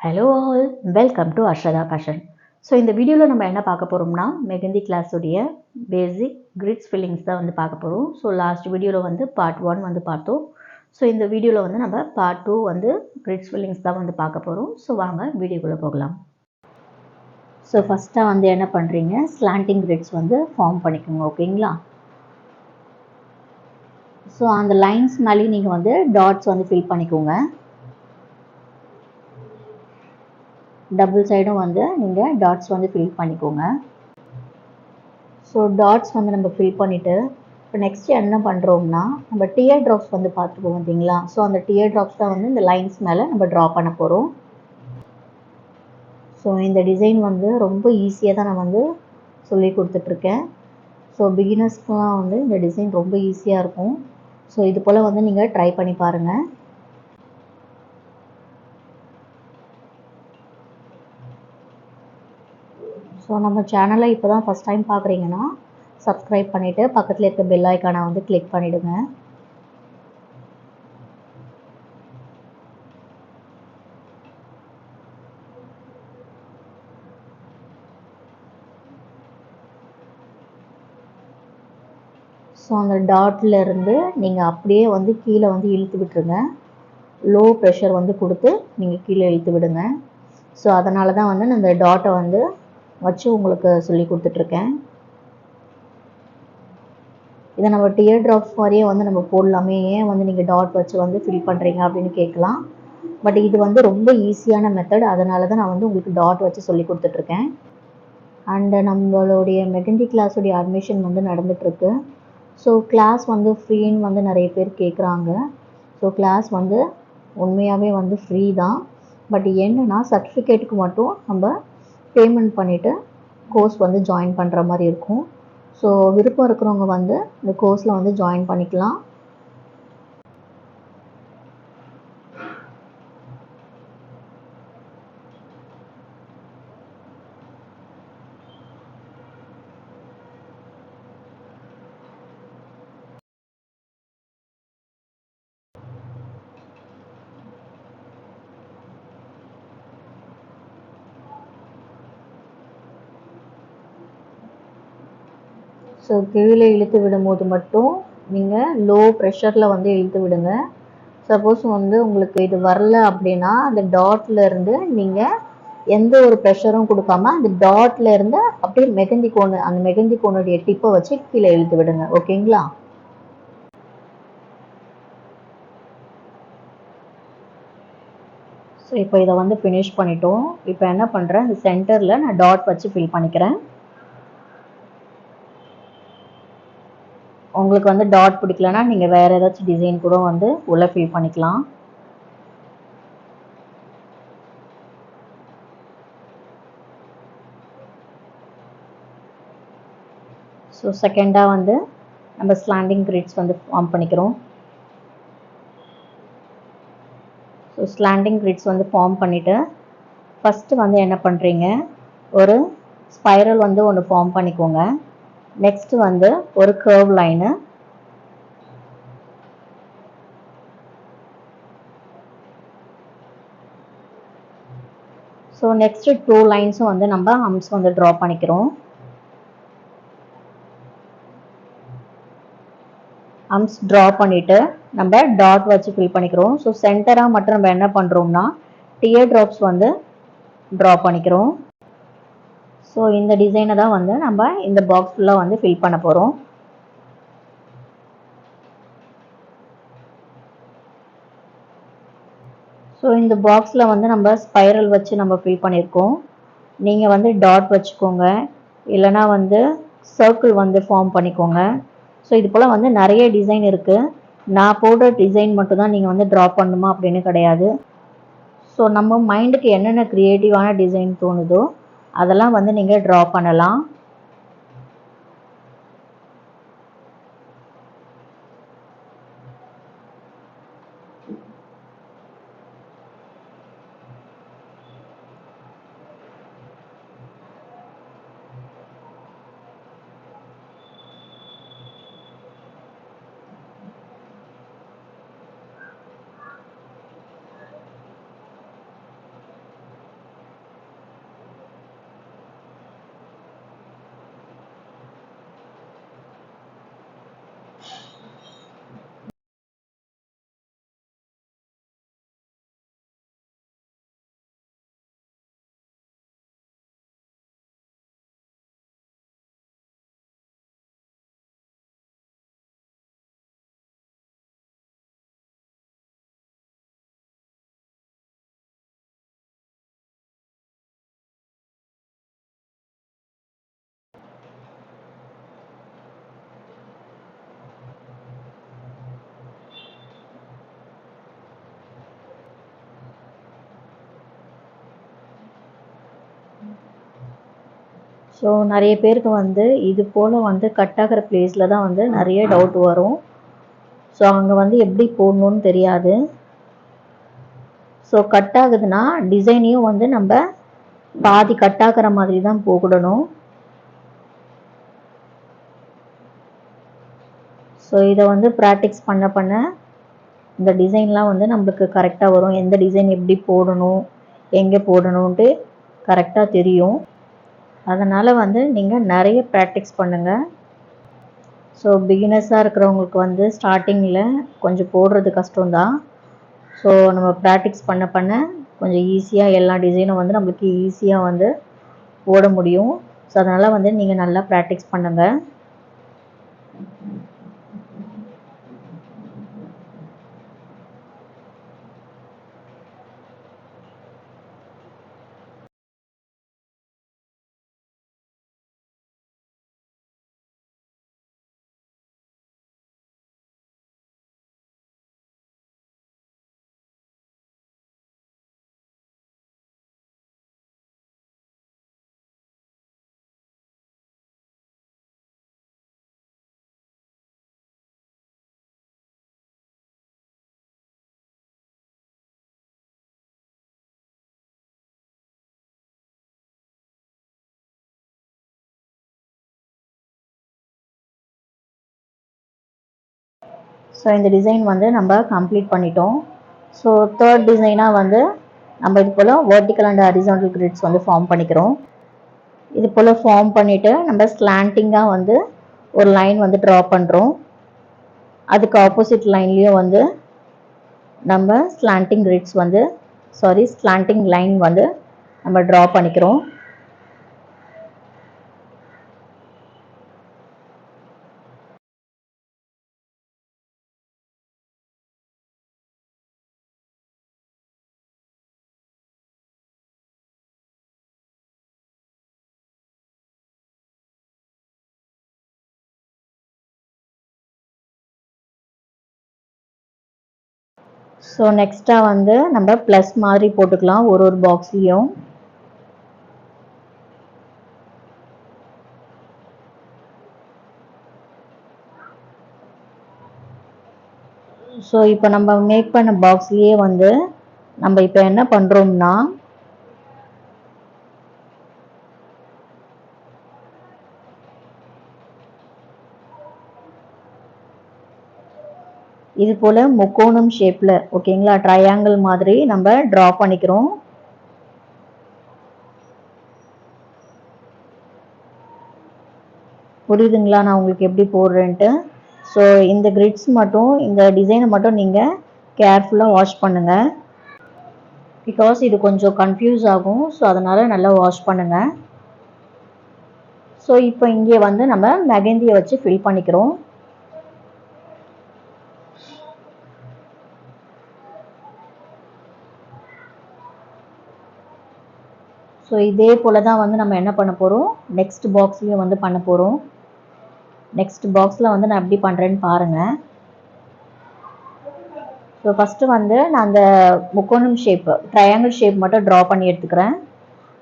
Hello all welcome to Arshatha fashion so இந்த வீடியோவில் நம்ம என்ன பார்க்க போகிறோம்னா மெகந்தி கிளாஸுடைய பேசிக் கிரிட்ஸ் ஃபில்லிங்ஸ் தான் வந்து பார்க்க போகிறோம் ஸோ லாஸ்ட் வீடியோவில் வந்து பார்ட் ஒன் வந்து பார்த்தோம். ஸோ இந்த வீடியோவில் வந்து நம்ம பார்ட் டூ வந்து கிரிட்ஸ் ஃபில்லிங்ஸ் தான் வந்து பார்க்க போகிறோம் ஸோ வாங்க வீடியோக்குள்ளே போகலாம். ஸோ ஃபஸ்ட்டாக வந்து என்ன பண்ணுறீங்க ஸ்லாண்டிங் கிரிட்ஸ் வந்து ஃபார்ம் பண்ணிக்கோங்க ஓகேங்களா ஸோ அந்த லைன்ஸ் மேலேயும் நீங்கள் வந்து டாட்ஸ் வந்து ஃபில் பண்ணிக்கோங்க. டபுள் சைடும் வந்து நீங்கள் டாட்ஸ் வந்து ஃபில் பண்ணிக்கோங்க. ஸோ டாட்ஸ் வந்து நம்ம ஃபில் பண்ணிவிட்டு இப்போ நெக்ஸ்ட் என்ன பண்ணுறோம்னா நம்ம டியர் ட்ராப்ஸ் வந்து பார்த்துக்குவோம் பார்த்தீங்களா? ஸோ அந்த டியர் ட்ராப்ஸ் தான் வந்து இந்த லைன்ஸ் மேலே நம்ம ட்ரா பண்ண போகிறோம் ஸோ இந்த டிசைன் வந்து ரொம்ப ஈஸியாக தான் நான் வந்து சொல்லி கொடுத்துட்ருக்கேன். ஸோ பிகினர்ஸ்க்குலாம் வந்து இந்த டிசைன் ரொம்ப ஈஸியாக இருக்கும். ஸோ இது போல் வந்து நீங்கள் ட்ரை பண்ணி பாருங்கள் ஸோ நம்ம சேனலை இப்போ தான் ஃபஸ்ட் டைம் பார்க்குறீங்கன்னா சப்ஸ்கிரைப் பண்ணிவிட்டு பக்கத்தில் இருக்க பெல் ஐக்கானை வந்து கிளிக் பண்ணிவிடுங்க ஸோ அந்த டாட்ல இருந்து நீங்கள் அப்படியே வந்து கீழே வந்து இழுத்து விட்டுருங்க. லோ ப்ரெஷர் வந்து கொடுத்து நீங்கள் கீழே இழுத்து விடுங்க. ஸோ அதனால தான் வந்து நான் டாட்டை வந்து வச்சு உங்களுக்கு சொல்லி கொடுத்துட்ருக்கேன். இதை நம்ம டியர் ட்ராப்ஸ் மாதிரியே வந்து நம்ம போடலாமே. ஏன் வந்து நீங்கள் டாட் வச்சு வந்து ஃபில் பண்ணுறீங்க அப்படின்னு கேட்கலாம். பட் இது வந்து ரொம்ப ஈஸியான மெத்தட் அதனால தான் நான் வந்து உங்களுக்கு டாட் வச்சு சொல்லி கொடுத்துட்ருக்கேன். அண்டு நம்மளுடைய மெகந்தி கிளாஸுடைய அட்மிஷன் வந்து நடந்துகிட்ருக்கு ஸோ கிளாஸ் வந்து ஃப்ரீன்னு வந்து நிறைய பேர் கேட்குறாங்க ஸோ கிளாஸ் வந்து உண்மையாகவே வந்து ஃப்ரீ தான். பட் என்னென்னா சர்டிஃபிகேட்டுக்கு மட்டும் நம்ம பேமெண்ட் பண்ணிவிட்டு கோர்ஸ் வந்து ஜாயின் பண்ணுற மாதிரி இருக்கும். ஸோ விருப்பம் இருக்கிறவங்க வந்து இந்த கோர்ஸில் வந்து ஜாயின் பண்ணிக்கலாம். ஸோ கீழே இழுத்து விடும்போது மட்டும் நீங்கள் லோ ப்ரெஷரில் வந்து இழுத்து விடுங்க. சப்போஸ் வந்து உங்களுக்கு இது வரல அப்படின்னா அந்த டாட்ல இருந்து நீங்கள் எந்த ஒரு ப்ரெஷரும் கொடுக்காம அந்த டாட்ல இருந்து அப்படியே மெகந்தி கோணு அந்த மெகந்தி கோனுடைய டிப்பை வச்சு கீழே இழுத்து விடுங்க. ஓகேங்களா ஸோ இப்போ இதை வந்து ஃபினிஷ் பண்ணிட்டோம். இப்போ என்ன பண்ணுறேன் இந்த சென்டரில் நான் டாட் வச்சு ஃபில் பண்ணிக்கிறேன். உங்களுக்கு வந்து டாட் பிடிக்கலனா நீங்கள் வேறு ஏதாச்சும் டிசைன் கூட வந்து உள்ளே ஃபில் பண்ணிக்கலாம். ஸோ செகண்டாக வந்து நம்ம ஸ்லாண்டிங் கிரிட்ஸ் வந்து ஃபார்ம் பண்ணிக்கிறோம். ஸோ ஸ்லாண்டிங் கிரிட்ஸ் வந்து ஃபார்ம் பண்ணிவிட்டு ஃபஸ்ட்டு வந்து என்ன பண்ணுறீங்க ஒரு ஸ்பைரல் வந்து ஒன்று ஃபார்ம் பண்ணிக்கோங்க. நெக்ஸ்ட் வந்து ஒரு curve line so next two லைன்ஸும் வந்து நம்ம ஹம்ஸ் வந்து ட்ரா பண்ணிக்கிறோம். ஹம்ஸ் ட்ரா பண்ணிவிட்டு நம்ம டாட் வச்சு ஃபில் பண்ணிக்கிறோம். ஸோ சென்டராக மட்டும் நம்ம என்ன பண்ணுறோம்னா டியர் ட்ராப்ஸ் வந்து ட்ரா பண்ணிக்கிறோம். ஸோ இந்த டிசைனை தான் வந்து நம்ம இந்த பாக்ஸ் ஃபுல்லாக வந்து ஃபில் பண்ண போகிறோம் ஸோ இந்த பாக்ஸில் வந்து நம்ம ஸ்பைரல் வச்சு நம்ம ஃபில் பண்ணியிருக்கோம் நீங்கள் வந்து டாட் வச்சுக்கோங்க. இல்லைனா வந்து சர்க்கிள் வந்து ஃபார்ம் பண்ணிக்கோங்க. ஸோ இது போல் வந்து நிறைய டிசைன் இருக்குது நான் போடுற டிசைன் மட்டும்தான் நீங்கள் வந்து ட்ரா பண்ணணுமா அப்படின்னு கிடையாது. ஸோ நம்ம மைண்டுக்கு என்னென்ன க்ரியேட்டிவான டிசைன் தோணுதோ அதெல்லாம் வந்து நீங்கள் ட்ரா பண்ணலாம். ஸோ நிறைய பேருக்கு வந்து இது போல் வந்து கட் ஆகிற பிளேஸில் தான் வந்து நிறைய டவுட் வரும். ஸோ அங்கே வந்து எப்படி போடணும்னு தெரியாது. ஸோ கட் ஆகுதுன்னா டிசைனையும் வந்து நம்ம பாதி கட் ஆகிற மாதிரி தான் போகிடணும் ஸோ இதை வந்து ப்ராக்டிக்ஸ் பண்ண பண்ண இந்த டிசைன்லாம் வந்து நம்மளுக்கு கரெக்டாக வரும். எந்த டிசைன் எப்படி போடணும் எங்கே போடணுன்ட்டு கரெக்டாக தெரியும். அதனால் வந்து நீங்கள் நிறைய ப்ராக்டிஸ் பண்ணுங்கள் ஸோ பிகினர்ஸாக இருக்கிறவங்களுக்கு வந்து ஸ்டார்டிங்கில் கொஞ்சம் போடுறது கஷ்டம்தான். ஸோ நம்ம ப்ராக்டிக்ஸ் பண்ண பண்ண கொஞ்சம் ஈஸியாக எல்லா டிசைனும் வந்து நம்மளுக்கு ஈஸியாக வந்து போட முடியும். ஸோ அதனால் வந்து நீங்கள் நல்லா ப்ராக்டிக்ஸ் பண்ணுங்கள் ஸோ இந்த டிசைன் வந்து நம்ம கம்ப்ளீட் பண்ணிட்டோம். ஸோ தேர்ட் டிசைனாக வந்து நம்ம இது போல் வேர்ட்டிக்கல் அண்ட் horizontal கிரிட்ஸ் வந்து ஃபார்ம் பண்ணிக்கிறோம். இது போல் ஃபார்ம் பண்ணிவிட்டு நம்ம ஸ்லாண்டிங்காக வந்து ஒரு லைன் வந்து ட்ரா பண்ணுறோம் அதுக்கு ஆப்போசிட் லைன்லேயும் வந்து நம்ம ஸ்லாண்டிங் கிரிட்ஸ் வந்து சாரி ஸ்லாண்டிங் லைன் வந்து நம்ம ட்ரா பண்ணிக்கிறோம். ஸோ நெக்ஸ்ட்டாக வந்து நம்ம ப்ளஸ் மாதிரி போட்டுக்கலாம். ஒரு ஒரு பாக்ஸ்லேயும் ஸோ இப்போ நம்ம மேக் பண்ண பாக்ஸ்லேயே வந்து நம்ம இப்போ என்ன பண்ணுறோம்னா இது போல் முக்கோணம் ஷேப்பில் ஓகேங்களா ட்ரையாங்கிள் மாதிரி நம்ம ட்ரா பண்ணிக்கிறோம். புரியுதுங்களா? நான் உங்களுக்கு எப்படி போடுறேன்ட்டு. ஸோ இந்த கிரிட்ஸ் மட்டும் இந்த டிசைனை மட்டும் நீங்கள் கேர்ஃபுல்லாக வாஷ் பண்ணுங்கள் பிகாஸ் இது கொஞ்சம் கன்ஃபியூஸ் ஆகும் ஸோ அதனால் நல்லா வாஷ் பண்ணுங்கள் ஸோ இப்போ இங்கே வந்து நம்ம மெகந்தியை வச்சு ஃபில் பண்ணிக்கிறோம். ஸோ இதே போல் தான் வந்து நம்ம என்ன பண்ண போகிறோம் நெக்ஸ்ட் பாக்ஸ்லேயும் வந்து பண்ண போகிறோம் நெக்ஸ்ட் பாக்ஸில் வந்து நான் எப்படி பண்ணுறேன்னு பாருங்கள் ஸோ ஃபஸ்ட்டு வந்து நான் அந்த முக்கோணம் ஷேப் ட்ரையாங்கிள் ஷேப் மட்டும் ட்ரா பண்ணி எடுத்துக்கிறேன்.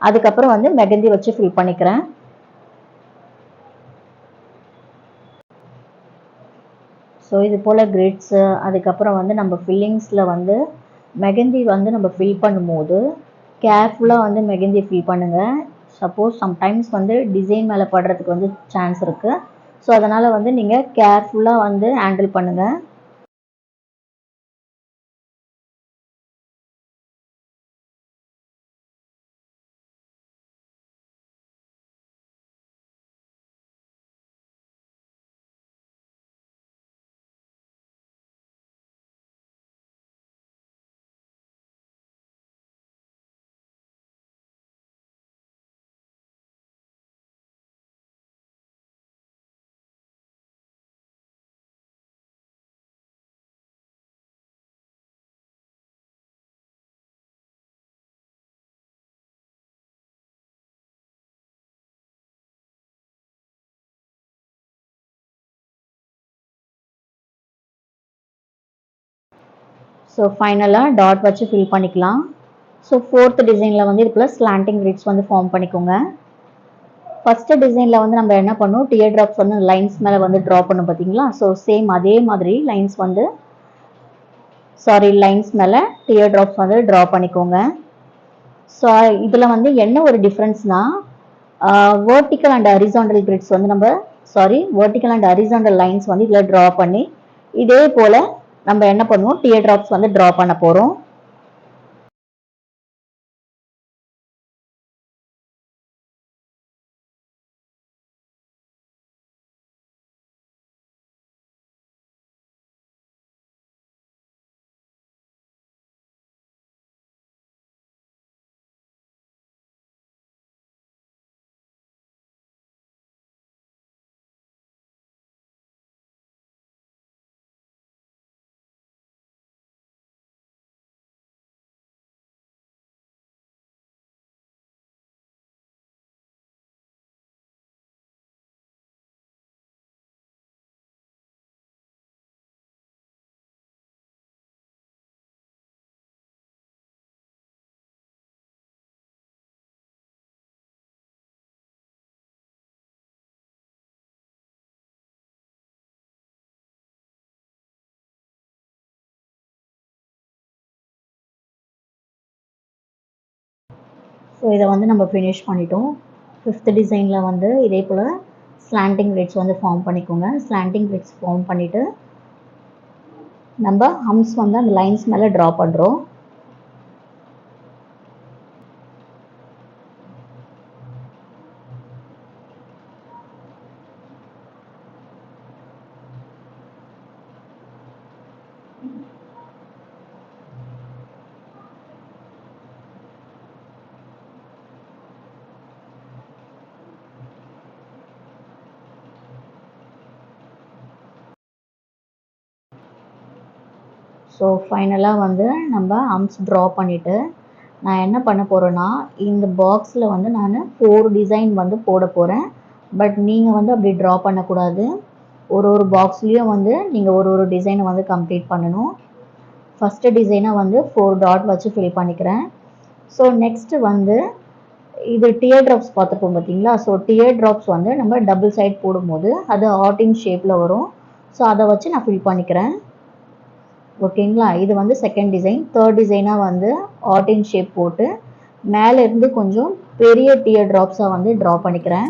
அதுக்கப்புறம் வந்து மெகந்தி வச்சு ஃபில் பண்ணிக்கிறேன். ஸோ இது போல் கிரிட்ஸு அதுக்கப்புறம் வந்து நம்ம ஃபில்லிங்ஸில் வந்து மெகந்தி வந்து நம்ம ஃபில் பண்ணும்போது கேர்ஃபுல்லாக வந்து மெகந்தி ஃபில் பண்ணுங்கள் சப்போஸ் சம்டைம்ஸ் வந்து டிசைன் மேலே படுறதுக்கு வந்து சான்ஸ் இருக்குது ஸோ அதனால் வந்து நீங்கள் கேர்ஃபுல்லாக வந்து ஹேண்டில் பண்ணுங்கள் ஸோ ஃபைனலாக டாட் வச்சு ஃபில் பண்ணிக்கலாம். ஸோ ஃபோர்த் டிசைனில் வந்து இதுக்குள்ள ஸ்லாண்டிங் கிரிட்ஸ் வந்து ஃபார்ம் பண்ணிக்கோங்க. ஃபஸ்ட்டு டிசைனில் வந்து நம்ம என்ன பண்ணோம் டியர் ட்ராப்ஸ் வந்து லைன்ஸ் மேலே வந்து ட்ரா பண்ணோம் பார்த்தீங்களா ஸோ சேம் அதே மாதிரி லைன்ஸ் வந்து சாரி லைன்ஸ் மேலே டியர் ட்ராப்ஸ் வந்து ட்ரா பண்ணிக்கோங்க. ஸோ இதில் வந்து என்ன ஒரு டிஃப்ரென்ஸ்னா வேர்ட்டிக்கல் அண்ட் அரிசாண்டல் கிரிட்ஸ் வந்து நம்ம sorry vertical and horizontal lines வந்து இதில் ட்ரா பண்ணி இதே போல் நம்ம என்ன பண்ணுவோம் டியர் ட்ராப்ஸ் வந்து ட்ரா பண்ண போகிறோம் ஸோ இதை வந்து நம்ம ஃபினிஷ் பண்ணிட்டோம். ஃபிஃப்த் டிசைனில் வந்து இதே போல் ஸ்லாண்டிங் ரிட்ஸ் வந்து ஃபார்ம் பண்ணிக்கோங்க. ஸ்லாண்டிங் ரிட்ஸ் ஃபார்ம் பண்ணிவிட்டு நம்ம ஹம்ஸ் வந்து அந்த லைன்ஸ் மேலே ட்ரா பண்ணுறோம் ஸோ ஃபைனலாக வந்து நம்ம அம்ஸ் ட்ரா பண்ணிவிட்டு நான் என்ன பண்ண போகிறேன்னா இந்த பாக்ஸில் வந்து நான் ஃபோர் டிசைன் வந்து போட போகிறேன் பட் நீங்கள் வந்து அப்படி ட்ரா பண்ணக்கூடாது. ஒரு ஒரு பாக்ஸ்லேயும் வந்து நீங்கள் ஒரு ஒரு டிசைனை வந்து கம்ப்ளீட் பண்ணணும். ஃபஸ்ட்டு டிசைனாக வந்து ஃபோர் டாட் வச்சு ஃபில் பண்ணிக்கிறேன். ஸோ நெக்ஸ்ட்டு வந்து இது டியர் ட்ராப்ஸ் பார்த்துருப்போம் பார்த்தீங்களா? ஸோ டியர் ட்ராப்ஸ் வந்து நம்ம டபுள் சைட் போடும்போது அது ஆட்டிங் ஷேப்பில் வரும். ஸோ அதை வச்சு நான் ஃபில் பண்ணிக்கிறேன். ஓகேங்களா? இது வந்து செகண்ட் டிசைன் தேர்ட் டிசைனாக வந்து ஆர்டின் ஷேப் போட்டு மேலே இருந்து கொஞ்சம் பெரிய டியர் ட்ராப்ஸாக வந்து ட்ரா பண்ணிக்கிறேன்.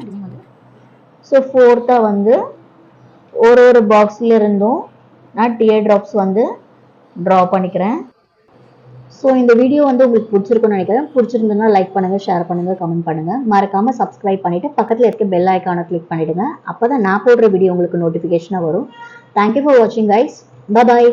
ஸோ ஃபோர்த்தாக வந்து ஒரு ஒரு பாக்ஸில் இருந்தும் நான் டியர் ட்ராப்ஸ் வந்து ட்ரா பண்ணிக்கிறேன். ஸோ இந்த வீடியோ வந்து உங்களுக்கு பிடிச்சிருக்குன்னு நினைக்கிறேன். பிடிச்சிருந்ததுன்னா லைக் பண்ணுங்கள் ஷேர் பண்ணுங்கள் கமெண்ட் பண்ணுங்கள் மறக்காமல் சப்ஸ்கிரைப் பண்ணிவிட்டு பக்கத்தில் இருக்க பெல் ஐக்கானை கிளிக் பண்ணிவிடுங்க அப்போ தான் நான் போடுற வீடியோ உங்களுக்கு நோட்டிஃபிகேஷனாக வரும். தேங்க்யூ ஃபார் வாட்சிங் கைஸ் பாய்